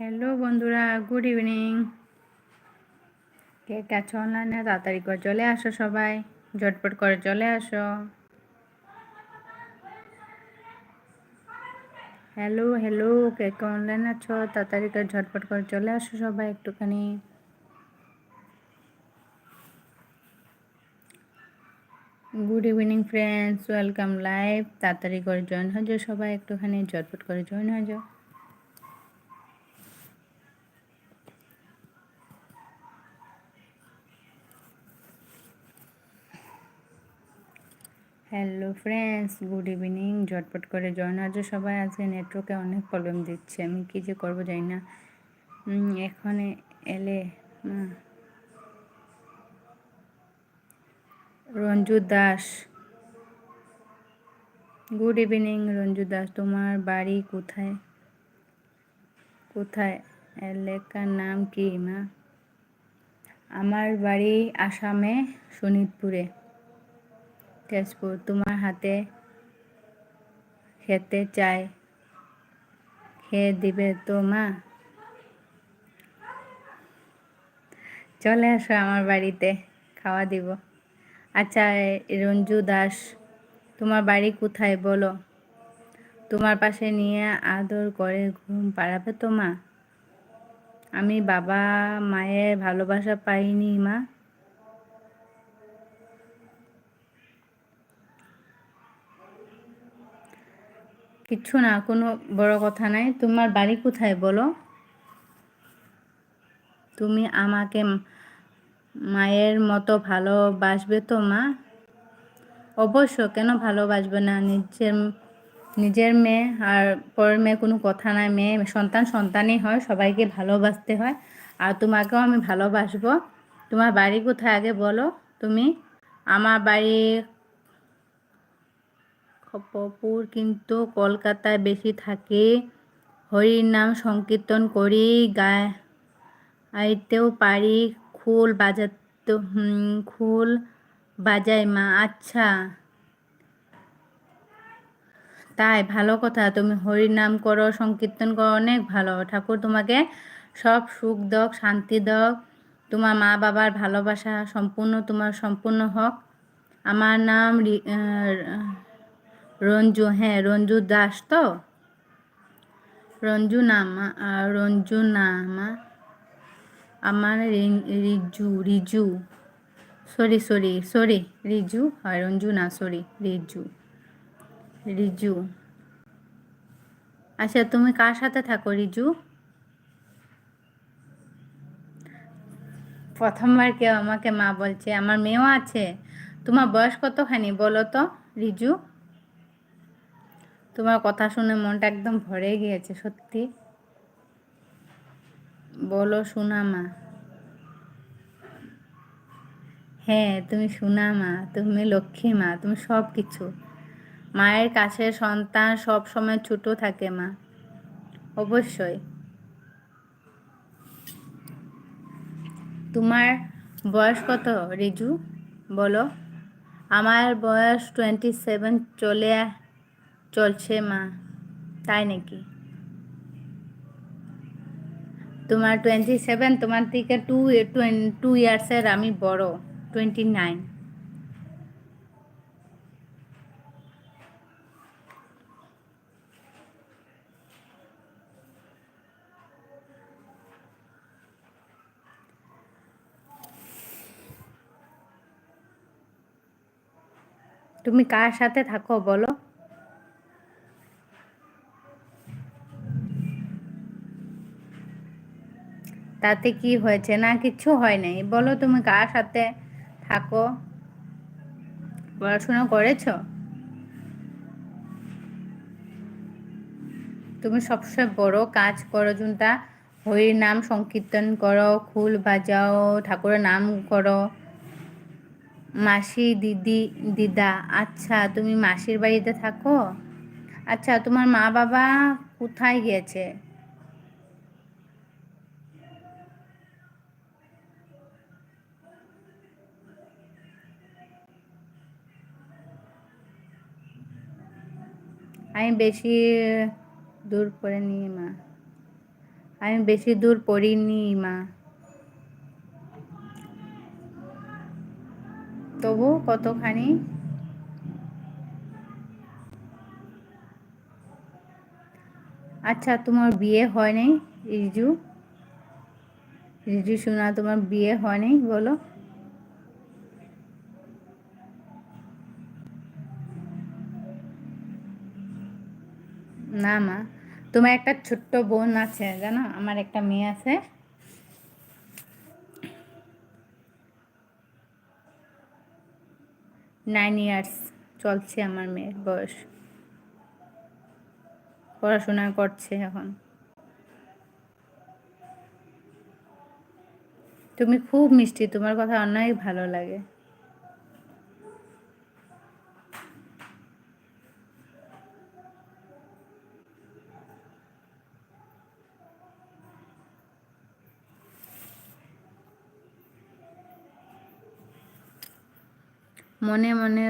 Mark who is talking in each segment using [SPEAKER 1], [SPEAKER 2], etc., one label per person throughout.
[SPEAKER 1] Hello বন্ধুরা good evening কে কাছে অনলাইনে তাড়াতাড়ি করে চলে আসো সবাই। ঝটপট করে চলে আসো। হ্যালো হ্যালো কে কে অনলাইন আছো? তাড়াতাড়ি করে ঝটপট করে চলে আসো সবাই একটুখানি। Good evening friends welcome live তাড়াতাড়ি করে জয়েন হয়ে যাও সবাই একটুখানি, ঝটপট করে জয়েন হয়ে যাও। হ্যালো ফ্রেন্ডস গুড ইভিনিং ঝটপট করে জয়েন আছে সবাই আজকে নেটওয়ার্কে অনেক প্রবলেম দিচ্ছে। আমি কী যে করব জানি না। এখানে এলে Ranju Das. Good evening Ranju Das. তোমার বাড়ি কোথায়? কোথায়? এলাকার নাম কি, মা? আমার বাড়ি আসামে শোনিতপুরে তেজপুর তোমার হাতে খেতে চাই খেয়ে দিবে তো মা। চলে আসো আমার বাড়িতে, খাওয়া দিব। আচ্ছা রঞ্জু দাস, তোমার বাড়ি কোথায় বলো? তোমার পাশে নিয়ে আদর করে ঘুম পাড়াবে তো মা? আমি বাবা মায়ের ভালোবাসা পাইনি মা। কিচ্ছু না, কোনো বড় কথা নাই। তোমার বাড়ি কোথায় বলো? তুমি আমাকে মায়ের মতো ভালোবাসবে তো মা? অবশ্য কেন ভালোবাসবে না? নিজের নিজের মেয়ে আর পরের মেয়ে কোনো কথা নাই। মেয়ে, সন্তান সন্তানই হয়, সবাইকে ভালোবাসতে হয়। আর তোমাকেও আমি ভালোবাসবো। তোমার বাড়ি কোথায় আগে বলো তুমি? আমার বাড়ি খপপুর কিন্তু কলকাতায় বেশি থাকে। হরির নাম সংকীর্তন করি গাইতেও পারি। খুল বাজাতে খুল বাজাই মা। আচ্ছা। তাই, ভালো কথা। তুমি হরির নাম করো, সংকীর্তন করো, অনেক ভালো। ঠাকুর তোমাকে সব সুখ দক, শান্তি দক। তোমার মা বাবার ভালোবাসা সম্পূর্ণ, তোমার সম্পূর্ণ হোক। আমার নাম রঞ্জু হ্যাঁ রঞ্জু দাস তো? রঞ্জু নামা রঞ্জু নামা আমার Riju Riju. Sorry sorry sorry, Riju. হয় রঞ্জু না, সরি, রিজু। রিজু। আচ্ছা তুমি কার সাথে থাকো, রিজু? প্রথমবার কেউ আমাকে মা বলছে, আমার মেয়েও আছে। তোমার বয়স কতখানি বলো তো, রিজু? তোমার কথা শুনে মনটা একদম ভরে গিয়েছে, সত্যি। বলো শোনা মা হ্যাঁ তুমি শোনা মা তুমি লক্ষ্মী মা, তুমি সব কিছু মায়ের কাছে সন্তান সব সময় ছোট থাকে মা, অবশ্যই। তোমার বয়স কত রিজু? বলো। আমার বয়স টোয়েন্টি সেভেন চলে চলছে মা, তাই নাকি? তোমার টোয়েন্টি সেভেন তোমার থেকে টু টু ইয়ার্সের আমি বড় টোয়েন্টি নাইন তুমি কার সাথে থাকো বলো? তাতে কি হয়েছে? না কিছু হয় নাই। বলো তুমি কার সাথে থাকো? পড়াশোনা করেছ? তুমি সবসময় বড় কাজ করো যোনটা হরির নাম সংকীর্তন করো, খুল বাজাও, ঠাকুরের নাম করো। মাসি, দিদি, দিদা আচ্ছা তুমি মাসির বাড়িতে থাকো? আচ্ছা তোমার মা বাবা কোথায় গিয়েছে? আমি বেশি দূর নিয়ে মা। আমি বেশি দূর পড়িনি, মা। তবু কতখানি? আচ্ছা তোমার বিয়ে হয় নাই রিজু? রিজু শোনা তোমার বিয়ে হয় নাই বলো। না মা। তোমার একটা ছোট্ট বোন আছে, জানো? আমার একটা মেয়ে আছে। নাইন ইয়ার্স চলছে আমার মেয়ের বয়স। পড়াশোনা করছে এখন। তুমি খুব মিষ্টি, তোমার কথা অনেক ভালো লাগে। মনে মনে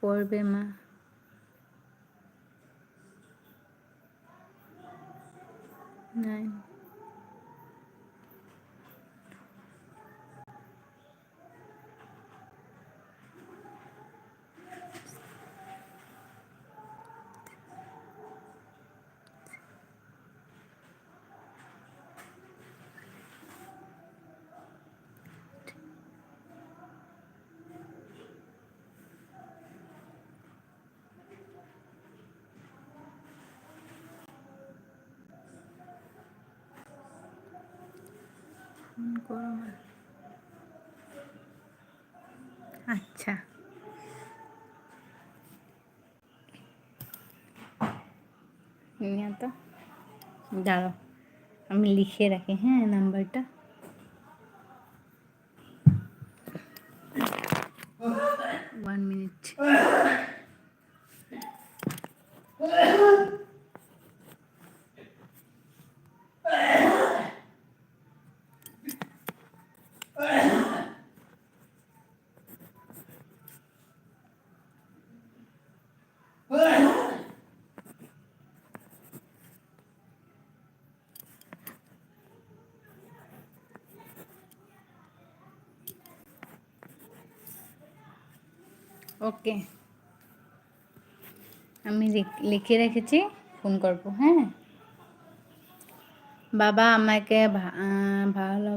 [SPEAKER 1] পড়বে মা। নাই। করো আচ্ছা তো। দাঁড়াও আমি লিখে রাখি হ্যাঁ নাম্বারটা ওয়ান মিনিট ওকে। আমি লিখে রেখেছি, ফোন করব হ্যাঁ? বাবা আমাকে ভালো,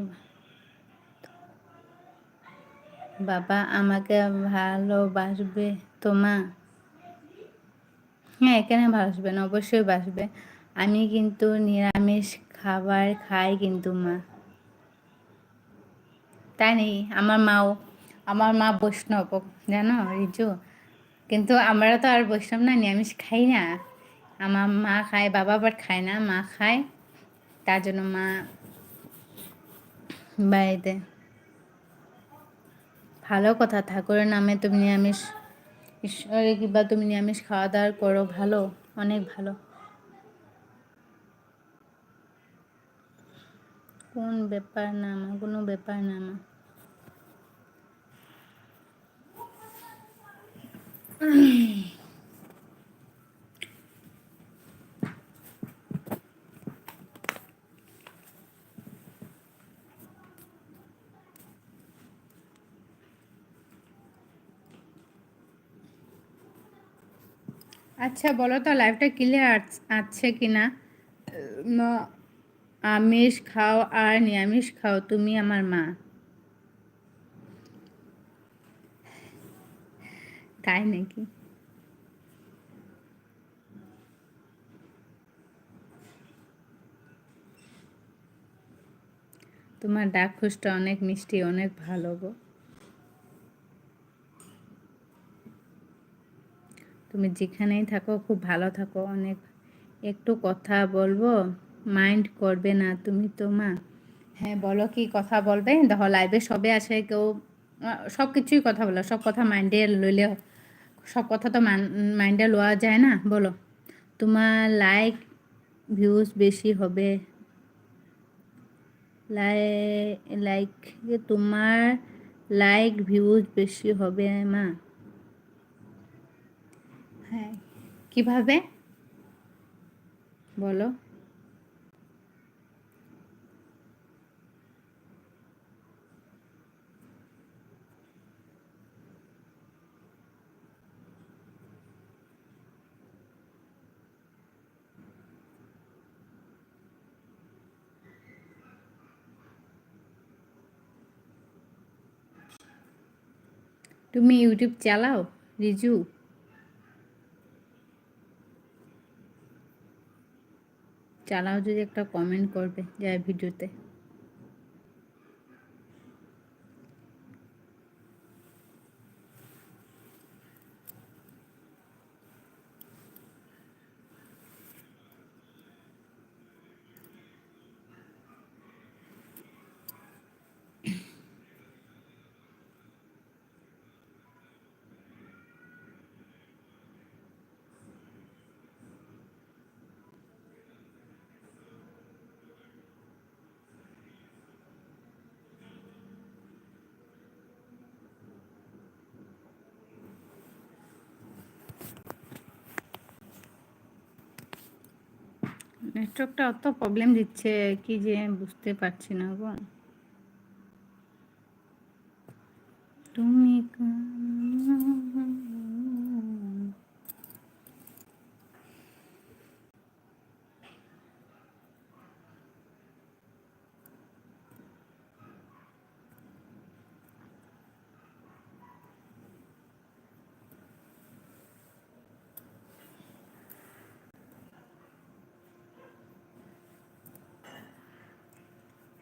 [SPEAKER 1] বাবা আমাকে ভালোবাসবে তো মা? হ্যাঁ এখানে ভালোবাসবে অবশ্যই বাসবে আমি কিন্তু নিরামিষ খাবার খাই কিন্তু মা। তাই নেই, আমার মাও আমার মা বৈষ্ণব, জানো? রিজু। কিন্তু আমরা তো আর বৈষ্ণব না, নিরামিষ খাই না। আমার মা খায়, বাবা আবার খায় না। মা খায়, তার জন্য মা বাড়িতে। ভালো কথা, ঠাকুরের নামে তুমি নিরামিষ ঈশ্বরে কিংবা তুমি নিরামিষ খাওয়া দাওয়া করো, ভালো, অনেক ভালো। কোন ব্যাপার না আমার কোনো ব্যাপার না আমার আচ্ছা বলো তো লাইফটা ক্লিয়ার আছে কি না আমিষ খাও আর নিরামিষ খাও, তুমি আমার মা। তাই নাকি? তোমার ডাক খুশটা অনেক মিষ্টি, অনেক ভালো গো। তুমি যেখানেই থাকো, খুব ভালো থাকো। অনেক একটু কথা বলব, মাইন্ড করবে না তুমি তো মা। হ্যাঁ বলো কি কথা বলবে? দেখো লাইভে সবে আসে কেউ সব কিছুই কথা বলো, সব কথা মাইন্ডে লইলে সব কথা তো মাইন্ডে লওয়া যায় না বলো। তোমার লাইক ভিউজ বেশি হবে। লাইক তোমার লাইক ভিউজ বেশি হবে মা। হ্যাঁ। কীভাবে? বলো। তুমি ইউটিউব চালাও? রিজু। চালাও যদি একটা কমেন্ট করবে যায় ভিডিওতে। নেটওয়ার্কটা অত প্রবলেম দিচ্ছে কি যে বুঝতে পারছি না গো। তুমি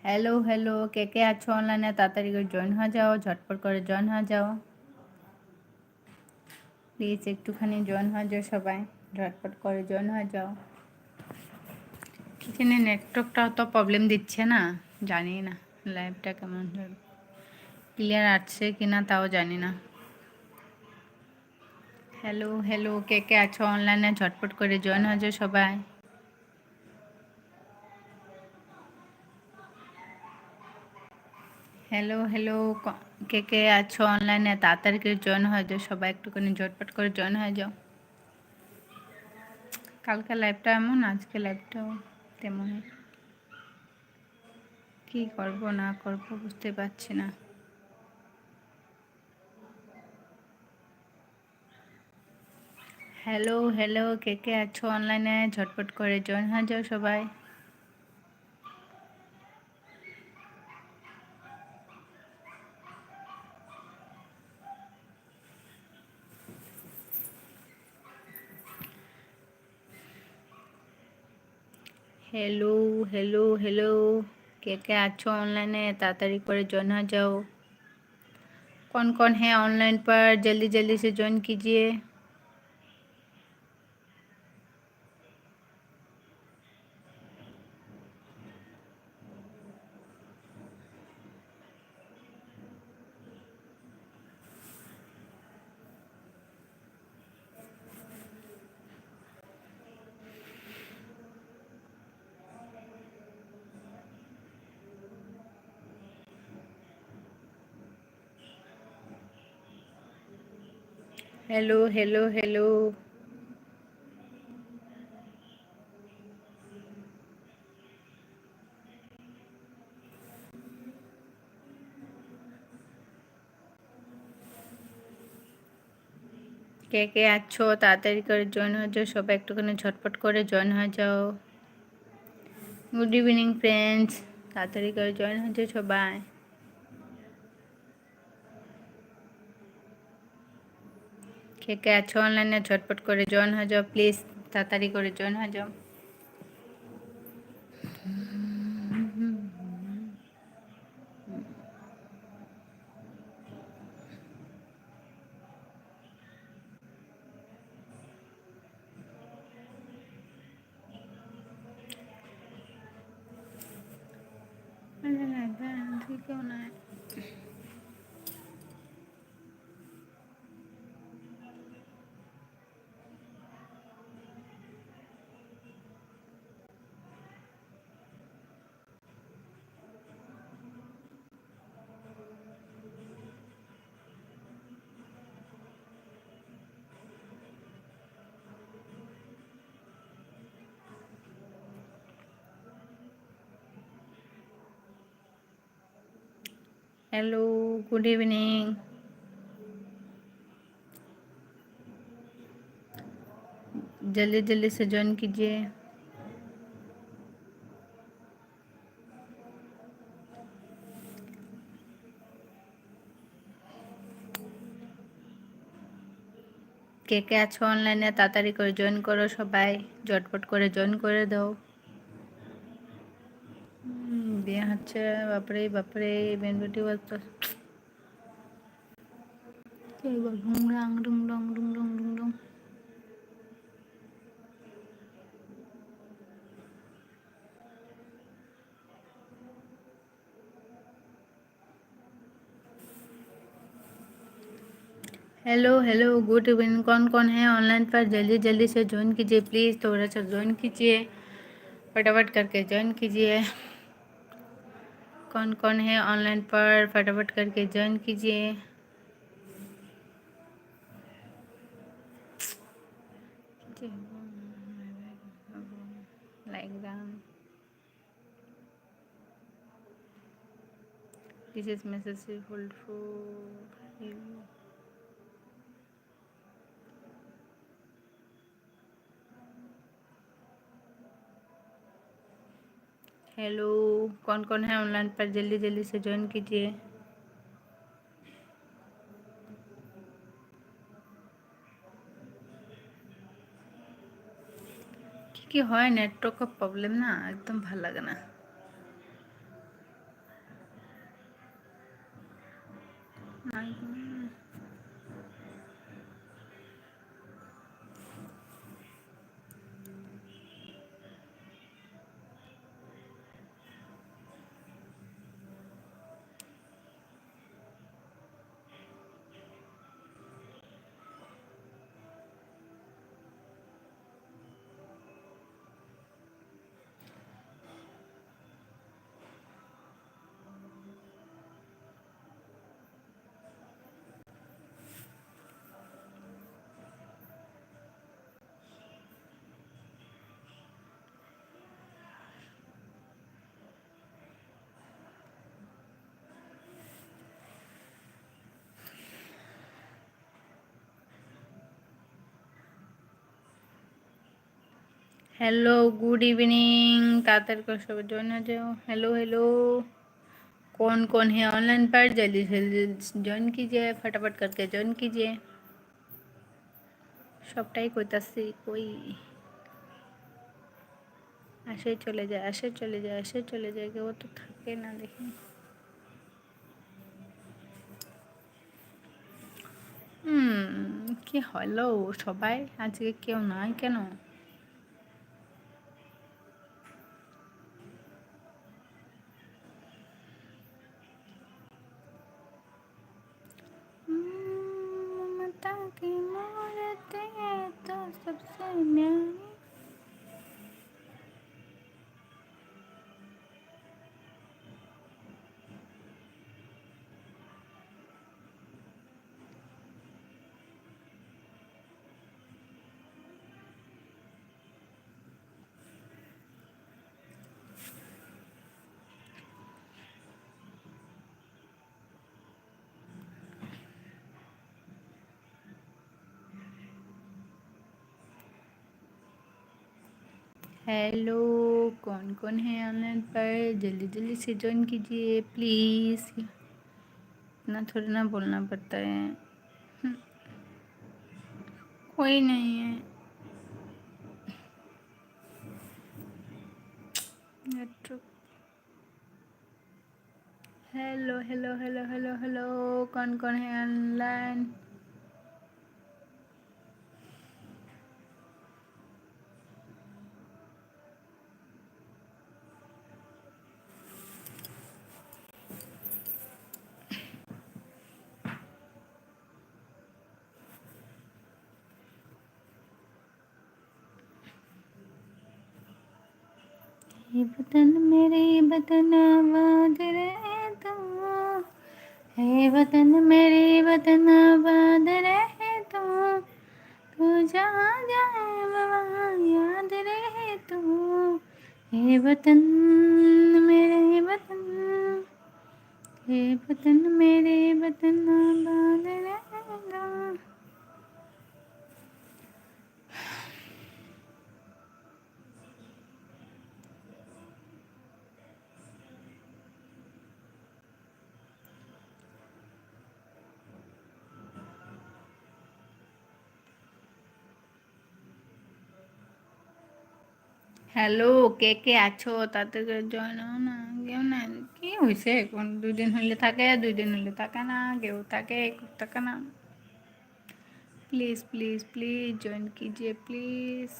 [SPEAKER 1] হ্যালো হ্যালো কে কে আছো অনলাইনে তাড়াতাড়ি করে জয়েন হয়ে যাও, ঝটপট করে জয়েন হয়ে যাও। প্লিজ একটুখানি জয়েন হয়ে যাও সবাই, ঝটপট করে জয়েন হয়ে যাও। কিচেনে নেটওয়ার্কটা তো প্রবলেম দিচ্ছে না, জানি না লাইভটা কেমন ক্লিয়ার আসছে কি না তাও জানি না। হ্যালো হ্যালো কে কে আছো অনলাইনে ঝটপট করে জয়েন হয়ে যাও সবাই। হ্যালো হ্যালো কে কে আছো অনলাইনে তাড়াতাড়ি করে জয়েন হয়ে যাও। সবাই একটুখানি ঝটপট করে জয়েন হয়ে যাও। কালকে লাইভটা এমন, আজকে লাইভটাও তেমন কি করব, না করব বুঝতে পারছি না। হ্যালো হ্যালো কে কে আছো অনলাইনে ঝটপট করে জয়েন হয়ে যাও সবাই। হ্যালো হ্যালো হ্যালো কে কে আছো ऑनलाइन है ताड़ाताड़ी করে জয়েন हो जाओ कौन कौन है ऑनलाइन पर जल्दी जल्दी से ज्वाइन कीजिए Hello, hello, hello. কে কে আছো? তাড়াতাড়ি করে জয়েন হয়ে যাও। সবাই একটুখানি ঝটপট করে জয়েন হয়ে যাও। গুড ইভিনিং ফ্রেন্ডস তাড়াতাড়ি করে জয়েন হয়ে যাও সবাই। কে কে আছো অনলাইনে ঝটপট করে জয়েন হয়ে যাও প্লিজ তাড়াতাড়ি করে জয়েন হয়ে যাও। ঠিক না हेलो गुड इवनिंग जल्दी जल्दी से ज्वाइन कीजिए কে কে আছো অনলাইনে তাড়াতাড়ি করে জয়েন করো সবাই ঝটপট করে জয়েন করে দাও अच्छा बापरे बापरे बेनबटी बस तो हेलो हेलो गुड इवनिंग कौन कौन है ऑनलाइन पर? जल्दी जल्दी से ज्वाइन कीजिए प्लीज़ थोड़ा सा ज्वाइन कीजिए। फटाफट करके ज्वाइन कीजिए। कौन कौन है? ऑनलाइन पर फटाफट करके ज्वाइन कीजिए। This is necessary for you hello कौन कौन है ऑनलाइन पर जल्दी जल्दी से ज्वाइन कीजिए কি হয় নেটওয়ার্কের প্রবলেম না একদম ভাল লাগে না हेलो गुड इवनिंग तातर को सब ज्वाइन जाओ हेलो हेलो कौन कौन है ऑनलाइन पर जल्दी जल्दी ज्वाइन कीजिए फटाफट करके ज्वाइन कीजिए সবটাই কইতাছি কই আসে চলে যায় আসে চলে যায় আসে চলে যায় কেউ তো থাকে না দেখি হুম কি হলো সবাই আজকে কেউ নয় কেন हेलो कौन कौन है ऑनलाइन पर जल्दी जल्दी से ज्वाइन कीजिए प्लीज़ इतना थोड़ा ना बोलना पड़ता है। हम्म। कोई नहीं है। Hello hello hello hello hello कौन कौन है ऑनलाइन ये वतन मेरे वतन आबाद रहे तो हे वतन मेरे वतन आबाद रहे तो तू जहाँ जाए वहाँ याद रहे तो हे वतन मेरे वतन हे वतन मेरे वतन आबाद रहेगा হ্যালো, কে কে আছো? তাতে জয়েন হও না, কেউ না কি হয়েছে কোন দুদিন হইলে থাকে দুদিন হইলে থাকে না, কেউ থাকে থাকে না। প্লিজ প্লিজ প্লিজ, জয়েন কিজিয়ে, প্লিজ।